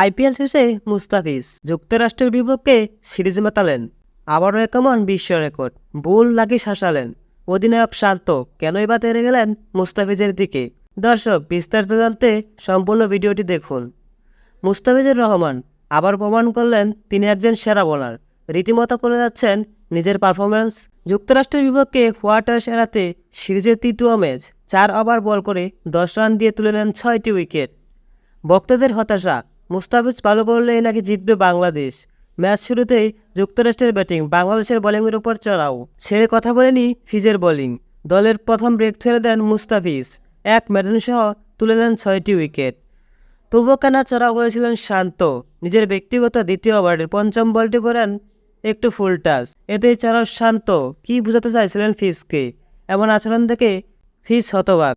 IPL শেষে মুস্তাফিজ যুক্তরাষ্ট্রের বিপক্ষে সিরিজ মেতালেন আবারও একমন বিশ্ব রেকর্ড বুল নাকি শাসালেন? অধিনায়ক শান্ত কেনই বা তেরে গেলেন মুস্তাফিজের দিকে? দর্শক, বিস্তারিত জানতে সম্পূর্ণ ভিডিওটি দেখুন। মুস্তাফিজুর রহমান, আবার প্রমাণ করলেন তিনি একজন সেরা বোলার। রীতিমতো করে যাচ্ছেন নিজের পারফরম্যান্স। যুক্তরাষ্ট্রের বিপক্ষে কোয়ার্টার এড়াতে সিরিজের তৃতীয় ম্যাচ, চার ওভার বল করে দশ রান দিয়ে তুলে নেন ছয়টি উইকেট। ভক্তদের হতাশা মুস্তাফিজ ভালো করলেই নাকি জিতবে বাংলাদেশ? ম্যাচ শুরুতেই যুক্তরাষ্ট্রের ব্যাটিং বাংলাদেশের বোলিংয়ের উপর চড়াও। ছেড়ে কথা বলেনি ফিজের বোলিং দলের প্রথম ব্রেক ছেড়ে দেন মুস্তাফিজ। এক মেডেন সহ তুলে নেন ছয়টি উইকেট তবুও কেনা চড়া হয়েছিলেন শান্ত। নিজের ব্যক্তিগত দ্বিতীয় ওভারের পঞ্চম বলটি করেন একটু ফুল টাচ এতেই চড়াও শান্ত। কী বোঝাতে চাইছিলেন ফিজকে? এমন আচরণ থেকে ফিজ হতবাক।